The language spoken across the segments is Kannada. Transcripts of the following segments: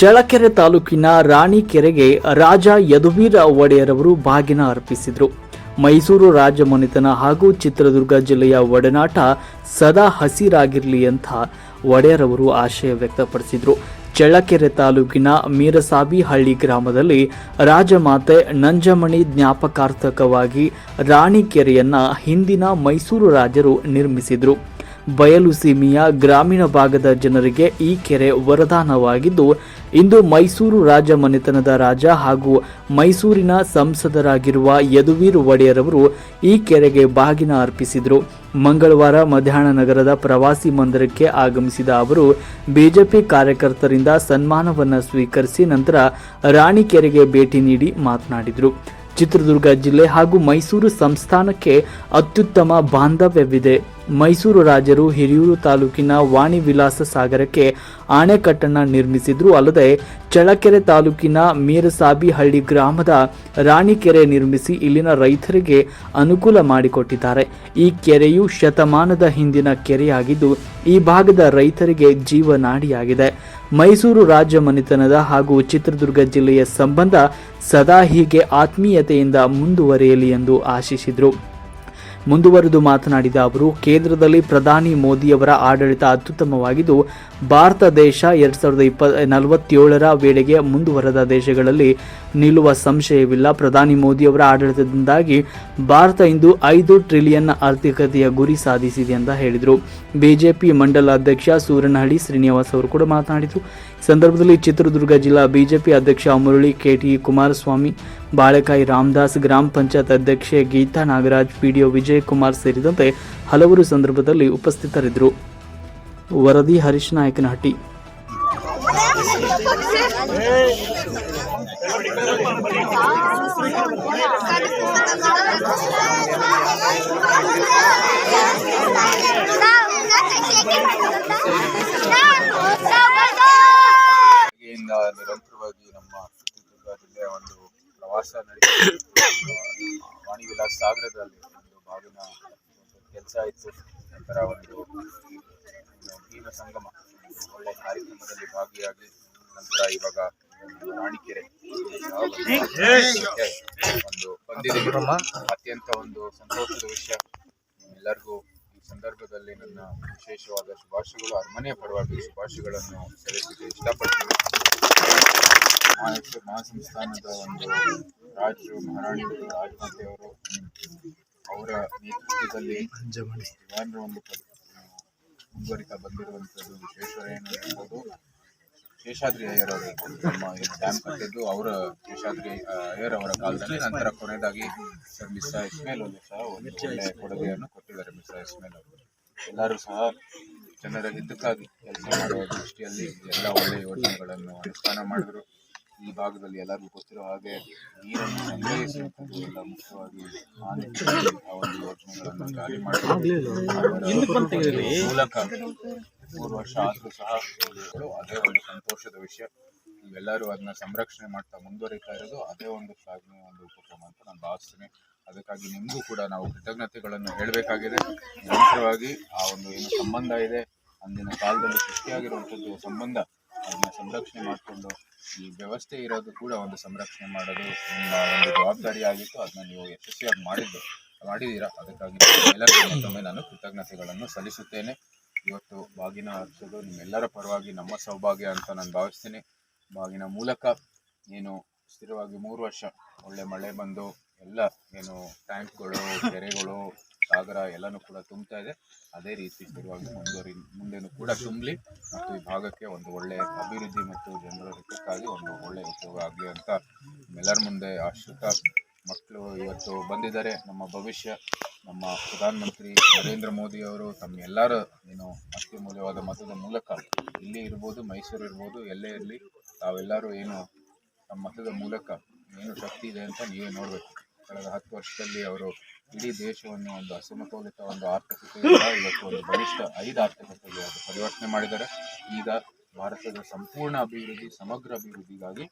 ಚಳ್ಳಕೆರೆ ತಾಲೂಕಿನ ರಾಣಿಕೆರೆಗೆ ರಾಜ ಯದುವೀರ ಒಡೆಯರವರು ಬಾಗಿನ ಅರ್ಪಿಸಿದರು. ಮೈಸೂರು ರಾಜಮನೆತನ ಹಾಗೂ ಚಿತ್ರದುರ್ಗ ಜಿಲ್ಲೆಯ ಒಡನಾಟ ಸದಾ ಹಸಿರಾಗಿರಲಿ ಅಂತ ಒಡೆಯರವರು ಆಶಯ ವ್ಯಕ್ತಪಡಿಸಿದರು. ಚಳ್ಳಕೆರೆ ತಾಲೂಕಿನ ಮೀರಸಾಬಿಹಳ್ಳಿ ಗ್ರಾಮದಲ್ಲಿ ರಾಜಮಾತೆ ನಂಜಮಣಿ ಜ್ಞಾಪಕಾರ್ಥಕವಾಗಿ ರಾಣಿಕೆರೆಯನ್ನ ಹಿಂದಿನ ಮೈಸೂರು ರಾಜರು ನಿರ್ಮಿಸಿದರು. ಬಯಲು ಸೀಮೆಯ ಗ್ರಾಮೀಣ ಭಾಗದ ಜನರಿಗೆ ಈ ಕೆರೆ ವರದಾನವಾಗಿದ್ದು ಇಂದು ಮೈಸೂರು ರಾಜ ಮನೆತನದ ರಾಜ ಹಾಗೂ ಮೈಸೂರಿನ ಸಂಸದರಾಗಿರುವ ಯದುವೀರ್ ಒಡೆಯರವರು ಈ ಕೆರೆಗೆ ಬಾಗಿನ ಅರ್ಪಿಸಿದರು. ಮಂಗಳವಾರ ಮಧ್ಯಾಹ್ನ ನಗರದ ಪ್ರವಾಸಿ ಮಂದಿರಕ್ಕೆ ಆಗಮಿಸಿದ ಅವರು, ಬಿಜೆಪಿ ಕಾರ್ಯಕರ್ತರಿಂದ ಸನ್ಮಾನವನ್ನು ಸ್ವೀಕರಿಸಿ ನಂತರ ರಾಣಿಕೆರೆಗೆ ಭೇಟಿ ನೀಡಿ ಮಾತನಾಡಿದರು. ಚಿತ್ರದುರ್ಗ ಜಿಲ್ಲೆ ಹಾಗೂ ಮೈಸೂರು ಸಂಸ್ಥಾನಕ್ಕೆ ಅತ್ಯುತ್ತಮ ಬಾಂಧವ್ಯವಿದೆ. ಮೈಸೂರು ರಾಜರು ಹಿರಿಯೂರು ತಾಲೂಕಿನ ವಾಣಿ ವಿಲಾಸ ಸಾಗರಕ್ಕೆ ಅಣೆಕಟ್ಟನ್ನು ನಿರ್ಮಿಸಿದ್ರು. ಅಲ್ಲದೆ ಚಳಕೆರೆ ತಾಲೂಕಿನ ಮೀರಸಾಬಿಹಳ್ಳಿ ಗ್ರಾಮದ ರಾಣಿಕೆರೆ ನಿರ್ಮಿಸಿ ಇಲ್ಲಿನ ರೈತರಿಗೆ ಅನುಕೂಲ ಮಾಡಿಕೊಟ್ಟಿದ್ದಾರೆ. ಈ ಕೆರೆಯು ಶತಮಾನದ ಹಿಂದಿನ ಕೆರೆಯಾಗಿದ್ದು, ಈ ಭಾಗದ ರೈತರಿಗೆ ಜೀವನಾಡಿಯಾಗಿದೆ. ಮೈಸೂರು ರಾಜ್ಯ ಮನೆತನದ ಹಾಗೂ ಚಿತ್ರದುರ್ಗ ಜಿಲ್ಲೆಯ ಸಂಬಂಧ ಸದಾ ಹೀಗೆ ಆತ್ಮೀಯತೆಯಿಂದ ಮುಂದುವರಿಯಲಿ ಎಂದು ಆಶಿಸಿದರು. ಮುಂದುವರೆದು ಮಾತನಾಡಿದ ಅವರು, ಕೇಂದ್ರದಲ್ಲಿ ಪ್ರಧಾನಿ ಮೋದಿಯವರ ಆಡಳಿತ ಅತ್ಯುತ್ತಮವಾಗಿದ್ದು, ಭಾರತ ದೇಶ ಎರಡ್ ಸಾವಿರದ ಇಪ್ಪ ನಲವತ್ತೇಳರ ವೇಳೆಗೆ ಮುಂದುವರೆದ ದೇಶಗಳಲ್ಲಿ ನಿಲ್ಲುವ ಸಂಶಯವಿಲ್ಲ. ಪ್ರಧಾನಿ ಮೋದಿಯವರ ಆಡಳಿತದಿಂದಾಗಿ ಭಾರತ ಇಂದು ಐದು ಟ್ರಿಲಿಯನ್ ಆರ್ಥಿಕತೆಯ ಗುರಿ ಸಾಧಿಸಿದೆ ಅಂತ ಹೇಳಿದರು. ಬಿಜೆಪಿ ಮಂಡಲ ಅಧ್ಯಕ್ಷ ಸೂರನಹಳ್ಳಿ ಶ್ರೀನಿವಾಸ್ ಅವರು ಕೂಡ ಮಾತನಾಡಿದರು. ಸಂದರ್ಭದಲ್ಲಿ ಚಿತ್ರದುರ್ಗ ಜಿಲ್ಲಾ ಬಿಜೆಪಿ ಅಧ್ಯಕ್ಷ ಮುರಳಿ ಕೆಟಿ ಕುಮಾರಸ್ವಾಮಿ, ಬಾಳೆಕಾಯಿ ರಾಮದಾಸ್ ಗ್ರಾಮ ಪಂಚಾಯತ್ ಅಧ್ಯಕ್ಷೆ ಗೀತಾ ನಾಗರಾಜ್, ಪಿಡಿಒ ವಿಜಯ್ ಕುಮಾರ್ ಸೇರಿದಂತೆ ಹಲವರು ಸಂದರ್ಭದಲ್ಲಿ ಉಪಸ್ಥಿತರಿದ್ದರು. ವರದಿ ಹರೀಶ್ ನಾಯಕನಹಟ್ಟಿ. ನಿರಂತರವಾಗಿ ನಮ್ಮ ಚಿತ್ರದುರ್ಗ ಜಿಲ್ಲೆಯ ಒಂದು ಪ್ರವಾಸ ವಾಣಿ ವಿಲಾಸ್ ಸಾಗರದಲ್ಲಿ ಒಂದು ಬಾಗಿನ ಕೆಲಸ ಇತ್ತು. ನಂತರ ಒಂದು ಮೀನ ಸಂಗಮ ಒಳ್ಳೆ ಕಾರ್ಯಕ್ರಮದಲ್ಲಿ ಭಾಗಿಯಾಗಿ ನಂತರ ಇವಾಗ ರಾಣಿಕೆರೆ, ಒಂದು ಬಂದಿದೆ. ಅತ್ಯಂತ ಒಂದು ಸಂತೋಷದ ವಿಷಯ ಎಲ್ಲರಿಗೂ ಸಂದರ್ಭದಲ್ಲಿ ನನ್ನ ವಿಶೇಷವಾದ ಶುಭಾಶಯಗಳು ಅರಮನೆಯ ಪರವಾಗಿ ಶುಭಾಶಯಗಳನ್ನು ಸಲ್ಲಿಸಲಿಕ್ಕೆ ಇಷ್ಟಪಡ್ತೀನಿ. ಮಹಾರಾಷ್ಟ್ರ ಮಹಾಸಂಸ್ಥಾನದ ಒಂದು ರಾಜರು ಮಹಾರಾಣಿಗಳು ರಾಜಮಾತೆಯವರು ಅವರ ನೇತೃತ್ವದಲ್ಲಿ ಒಂದು ಮುಂದುವರಿತಾ ಬಂದಿರುವಂಥದ್ದು ವಿಶ್ವೇಶ್ವರಯ್ಯನವರು ಇರ್ಬೋದು ಶೇಷಾದ್ರಿ ಅಯ್ಯರ್ ಅವರು ನಮ್ಮ ಡ್ಯಾಮ್ ಕಟ್ಟಿದ್ದು ಅವರ ಶೇಷಾದ್ರಿ ಅಯ್ಯರ್ ಅವರ ಕಾಲದಲ್ಲಿ ನಂತರ ಕೊನೆಯದಾಗಿ ಸರ್ ಮಿಸ್ಸಾ ಇಸ್ಮೇಲ್ ಅವರು ಸಹ ಒಂದು ಒಳ್ಳೆಯ ಕೊಡುಗೆಯನ್ನು ಕೊಟ್ಟಿದ್ದಾರೆ ಮಿಸ್ ಇಸ್ಮೇಲ್ ಅವರು. ಎಲ್ಲರೂ ಸಹ ಜನರ ಹಿತಕ್ಕಾಗಿ ಕೆಲಸ ಮಾಡುವ ದೃಷ್ಟಿಯಲ್ಲಿ ಎಲ್ಲ ಒಳ್ಳೆಯ ಯೋಜನೆಗಳನ್ನು ಅನುಷ್ಠಾನ ಮಾಡಿದ್ರು. ಈ ಭಾಗದಲ್ಲಿ ಎಲ್ಲರಿಗೂ ಗೊತ್ತಿರೋ ಹಾಗೆ ನೀರನ್ನು ಸಂಗ್ರಹಿಸುವಂಥದ್ದು ಎಲ್ಲ ಮುಖ್ಯವಾಗಿ ಆ ಒಂದು ಯೋಜನೆಗಳನ್ನು ಜಾರಿ ಮಾಡಿದ್ರು ಮೂಲಕ ಮೂರು ವರ್ಷ ಆದರೂ ಸಹ ಅದೇ ಒಂದು ಸಂತೋಷದ ವಿಷಯ. ಎಲ್ಲರೂ ಅದನ್ನ ಸಂರಕ್ಷಣೆ ಮಾಡ್ತಾ ಮುಂದುವರಿತಾ ಇರೋದು ಅದೇ ಒಂದು ಶ್ಲಾಘನೀಯ ಒಂದು ಉಪಕ್ರಮ ಅಂತ ನಾನು ಭಾವಿಸ್ತೀನಿ. ಅದಕ್ಕಾಗಿ ನಿಮಗೂ ಕೂಡ ನಾವು ಕೃತಜ್ಞತೆಗಳನ್ನು ಹೇಳಬೇಕಾಗಿದೆ. ನಿರಂತರವಾಗಿ ಆ ಒಂದು ಏನು ಸಂಬಂಧ ಇದೆ ಅಂದಿನ ಕಾಲದಲ್ಲಿ ಸೃಷ್ಟಿಯಾಗಿರುವಂಥದ್ದು ಸಂಬಂಧ ಅದನ್ನ ಸಂರಕ್ಷಣೆ ಮಾಡಿಕೊಂಡು ಈ ವ್ಯವಸ್ಥೆ ಇರೋದು ಕೂಡ ಒಂದು ಸಂರಕ್ಷಣೆ ಮಾಡೋದು ನಿಮ್ಮ ಒಂದು ಜವಾಬ್ದಾರಿ ಆಗಿತ್ತು. ಅದನ್ನ ನೀವು ಯಶಸ್ವಿಯಾಗಿ ಮಾಡಿದ್ದು ಮಾಡಿದ್ದೀರಾ? ಅದಕ್ಕಾಗಿ ಎಲ್ಲರಿಗೂ ಮತ್ತೊಮ್ಮೆ ನಾನು ಕೃತಜ್ಞತೆಗಳನ್ನು ಸಲ್ಲಿಸುತ್ತೇನೆ. ಇವತ್ತು ಬಾಗಿನ ಹಚ್ಚೋದು ನಿಮ್ಮೆಲ್ಲರ ಪರವಾಗಿ ನಮ್ಮ ಸೌಭಾಗ್ಯ ಅಂತ ನಾನು ಭಾವಿಸ್ತೀನಿ. ಬಾಗಿನ ಮೂಲಕ ಏನು ಸ್ಥಿರವಾಗಿ ಮೂರು ವರ್ಷ ಒಳ್ಳೆ ಮಳೆ ಬಂದು ಎಲ್ಲ ಏನು ಟ್ಯಾಂಕ್ಗಳು, ಕೆರೆಗಳು, ಸಾಗರ ಎಲ್ಲನೂ ಕೂಡ ತುಂಬ್ತಾ ಇದೆ. ಅದೇ ರೀತಿ ಸ್ಥಿರವಾಗಿ ಮುಂದುವರಿ, ಮುಂದೆನೂ ಕೂಡ ತುಂಬಲಿ ಮತ್ತು ಈ ಭಾಗಕ್ಕೆ ಒಂದು ಒಳ್ಳೆಯ ಅಭಿವೃದ್ಧಿ ಮತ್ತು ಜನರ ಹಿತಕ್ಕಾಗಿ ಒಂದು ಒಳ್ಳೆಯ ಉದ್ಯೋಗ ಆಗಲಿ ಅಂತ ಎಲ್ಲರ ಮುಂದೆ ಆಶ್ರಿತ ಮಕ್ಕಳು ಇವತ್ತು ಬಂದಿದ್ದಾರೆ. ನಮ್ಮ ಭವಿಷ್ಯ ನಮ್ಮ ಪ್ರಧಾನಮಂತ್ರಿ ನರೇಂದ್ರ ಮೋದಿ ಅವರು ತಮ್ಮ ಎಲ್ಲರ ಏನು ಅತ್ಯಮೂಲ್ಯವಾದ ಮತದ ಮೂಲಕ ಇಲ್ಲಿ ಇರ್ಬೋದು, ಮೈಸೂರು ಇರ್ಬೋದು, ಎಲ್ಲೇ ಇರಲಿ, ತಾವೆಲ್ಲರೂ ಏನು ತಮ್ಮ ಮತದ ಮೂಲಕ ಏನು ಶಕ್ತಿ ಇದೆ ಅಂತ ನೀವೇ ನೋಡಬೇಕು. ಕಳೆದ ಹತ್ತು ವರ್ಷದಲ್ಲಿ ಅವರು ಇಡೀ ದೇಶವನ್ನು ಒಂದು ಅಸಮತೋಲಿತ, ಒಂದು ಆರ್ಥಿಕತೆಯಿಂದ ಇವತ್ತು ಒಂದು ಬಲಿಷ್ಠ ಐದು ಆರ್ಥಿಕತೆಗೆ ಅದು ಪರಿವರ್ತನೆ ಮಾಡಿದ್ದಾರೆ. ಈಗ ಭಾರತದ ಸಂಪೂರ್ಣ ಅಭಿವೃದ್ಧಿ, ಸಮಗ್ರ ಅಭಿವೃದ್ಧಿಗಾಗಿ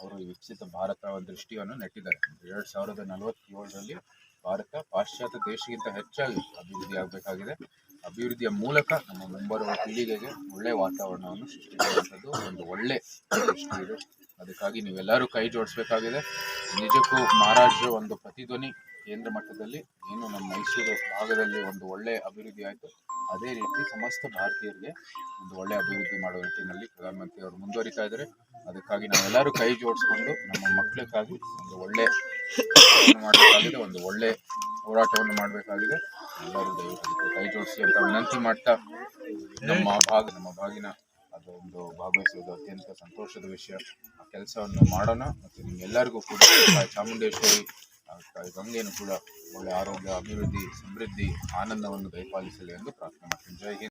ಅವರು ವಿಕಸಿತ ಭಾರತ ದೃಷ್ಟಿಯನ್ನು ನೆಟ್ಟಿದ್ದಾರೆ. ಎರಡು ಸಾವಿರದ ನಲವತ್ತೇಳರಲ್ಲಿ ಭಾರತ ಪಾಶ್ಚಾತ್ಯ ದೇಶಕ್ಕಿಂತ ಹೆಚ್ಚಾಗಿ ಅಭಿವೃದ್ಧಿ ಆಗಬೇಕಾಗಿದೆ ಅಭಿವೃದ್ಧಿಯ ಮೂಲಕ ನಮ್ಮ ಮುಂಬರುವ ಪೀಳಿಗೆಗೆ ಒಳ್ಳೆ ವಾತಾವರಣವನ್ನು ಸೃಷ್ಟಿಸುವಂಥದ್ದು ಒಂದು ಒಳ್ಳೆ ದೃಷ್ಟಿ ಇದೆ. ಅದಕ್ಕಾಗಿ ನೀವೆಲ್ಲರೂ ಕೈ ಜೋಡಿಸ್ಬೇಕಾಗಿದೆ. ನಿಜಕ್ಕೂ ಮಹಾರಾಜರ ಒಂದು ಪ್ರತಿಧ್ವನಿ ಕೇಂದ್ರ ಮಟ್ಟದಲ್ಲಿ ಏನು ನಮ್ಮ ಮೈಸೂರು ಭಾಗದಲ್ಲಿ ಒಂದು ಒಳ್ಳೆ ಅಭಿವೃದ್ಧಿ ಆಯಿತು. ಅದೇ ರೀತಿ ಸಮಸ್ತ ಭಾರತೀಯರಿಗೆ ಒಂದು ಒಳ್ಳೆ ಅಭಿವೃದ್ಧಿ ಮಾಡುವ ನಿಟ್ಟಿನಲ್ಲಿ ಪ್ರಧಾನಮಂತ್ರಿ ಅವರು ಮುಂದುವರಿತಾ ಇದ್ದಾರೆ. ಅದಕ್ಕಾಗಿ ನಾವೆಲ್ಲರೂ ಕೈ ಜೋಡಿಸ್ಕೊಂಡು ನಮ್ಮ ಮಕ್ಕಳಿಗಾಗಿ ಒಂದು ಒಳ್ಳೆ ಕೆಲಸವನ್ನು ಮಾಡಬೇಕಾಗಿದೆ ಒಂದು ಒಳ್ಳೆ ಹೋರಾಟವನ್ನು ಮಾಡಬೇಕಾಗಿದೆ. ಎಲ್ಲರೂ ದಯವಿಟ್ಟು ಕೈ ಜೋಡಿಸಿ ಅಂತ ವಿನಂತಿ ಮಾಡ್ತಾ ನಮ್ಮ ಭಾಗ, ನಮ್ಮ ಭಾಗಿನ ಅದು ಒಂದು ಭಾಗವಹಿಸುವುದು ಅತ್ಯಂತ ಸಂತೋಷದ ವಿಷಯ. ಆ ಕೆಲಸವನ್ನು ಮಾಡೋಣ ಮತ್ತು ನಿಮ್ಗೆಲ್ಲರಿಗೂ ಕೂಡ ಚಾಮುಂಡೇಶ್ವರಿ ತಾಯಿ ಗಂಗೆಯನ್ನು ಕೂಡ ಒಳ್ಳೆ ಆರೋಗ್ಯ, ಅಭಿವೃದ್ಧಿ, ಸಮೃದ್ಧಿ, ಆನಂದವನ್ನು ದಯಪಾಲಿಸಲಿ ಎಂದು ಪ್ರಾರ್ಥನೆ ಮಾಡ್ತೀನಿ. ಜೈ